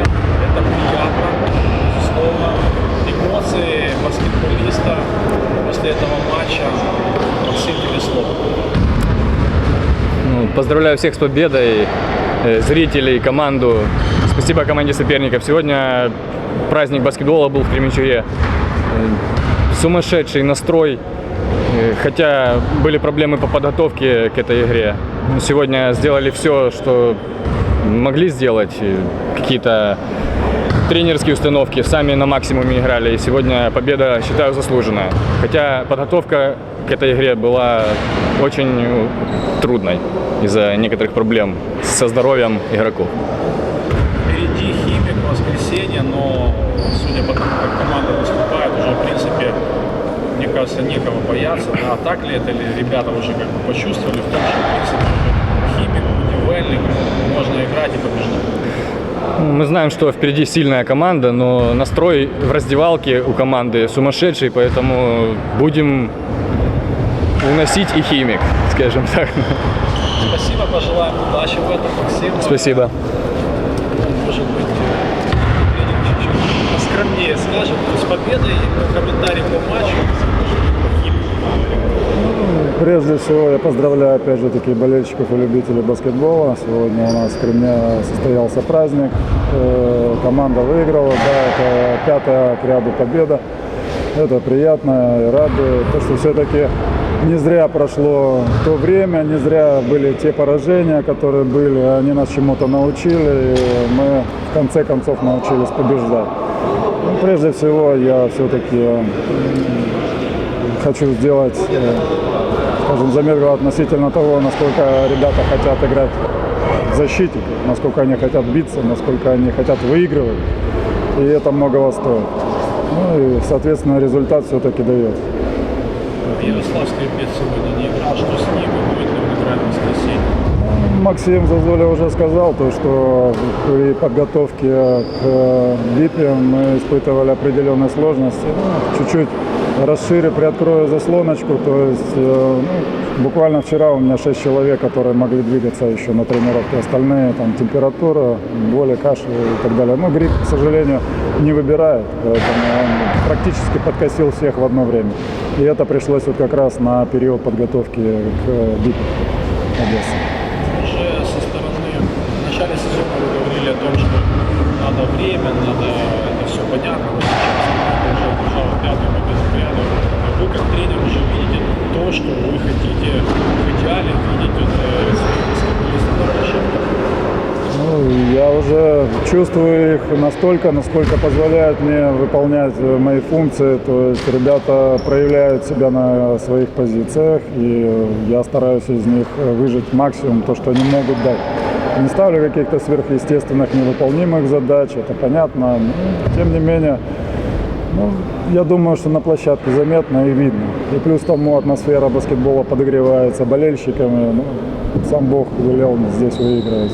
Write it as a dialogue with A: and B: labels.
A: море, это приятно, безусловно. Эмоции баскетболиста после этого матча, Максим, тебе слово.
B: Ну, поздравляю всех с победой, э, зрителей, команду. Спасибо команде соперников. Сегодня праздник баскетбола был в Кременчуге. Э, сумасшедший настрой, э, хотя были проблемы по подготовке к этой игре. Сегодня сделали все, что могли сделать. Какие-то тренерские установки, сами на максимуме играли. И сегодня победа, считаю, заслуженная. Хотя подготовка к этой игре была очень трудной из-за некоторых проблем со здоровьем игроков.
A: Впереди Химик, воскресенье, но судя по тому, как команда выступает, уже в принципе, мне кажется, некого бояться. Да, так ли это, или ребята уже как бы почувствовали в том, что в принципе уже Химик, будивельник, можно играть и побеждать.
B: Мы знаем, что впереди сильная команда, но настрой в раздевалке у команды сумасшедший, поэтому будем уносить и химик, скажем так.
A: Спасибо, пожелаем удачи в этом, Максим.
B: Спасибо.
A: Может быть, тренер чуть-чуть поскромнее скажем. С победой, комментарий по матчу.
C: Прежде всего, я поздравляю, опять же таки, болельщиков и любителей баскетбола. Сегодня у нас в Кремне состоялся праздник. Э, Команда выиграла, да, это пятая к ряду победа. Это приятно и радует. То, что все-таки не зря прошло то время, не зря были те поражения, которые были. Они нас чему-то научили, и мы в конце концов научились побеждать. Ну, прежде всего, я все-таки хочу сделать скажем, заметку относительно того, насколько ребята хотят играть в защите, насколько они хотят биться, насколько они хотят выигрывать. И это многого стоит. Ну и, соответственно, результат все-таки дает.
A: Ярослав Скрипец сегодня не играл. Что с ним? Будет ли он играть в воскресенье?
C: Максим Зазоля уже сказал, то, что при подготовке к э, битве мы испытывали определенные сложности. Ну, чуть-чуть расширю, приоткрою заслоночку. То есть э, ну, буквально вчера у меня 6 человек, которые могли двигаться еще на тренировке. Остальные там температура, боли, кашель и так далее. Но грипп, к сожалению, не выбирает. Поэтому он практически подкосил всех в одно время. И это пришлось вот как раз на период подготовки к э, битве Одессы.
A: Уже со стороны в начале сезона вы говорили о том, что надо время, надо это все понятно. Но сейчас уже пятую победу к ряду. Вы как тренер уже что вы хотите в идеале видеть от э, своих баскетболистов.
C: Ну, я уже чувствую их настолько, насколько позволяет мне выполнять э, мои функции. То есть ребята проявляют себя на своих позициях, и я стараюсь из них выжать максимум то, что они могут дать. Не ставлю каких-то сверхъестественных, невыполнимых задач, это понятно. Но, тем не менее, ну, я думаю, что на площадке заметно и видно. И плюс тому атмосфера баскетбола подогревается болельщиками. Ну, сам Бог велел здесь выигрывать.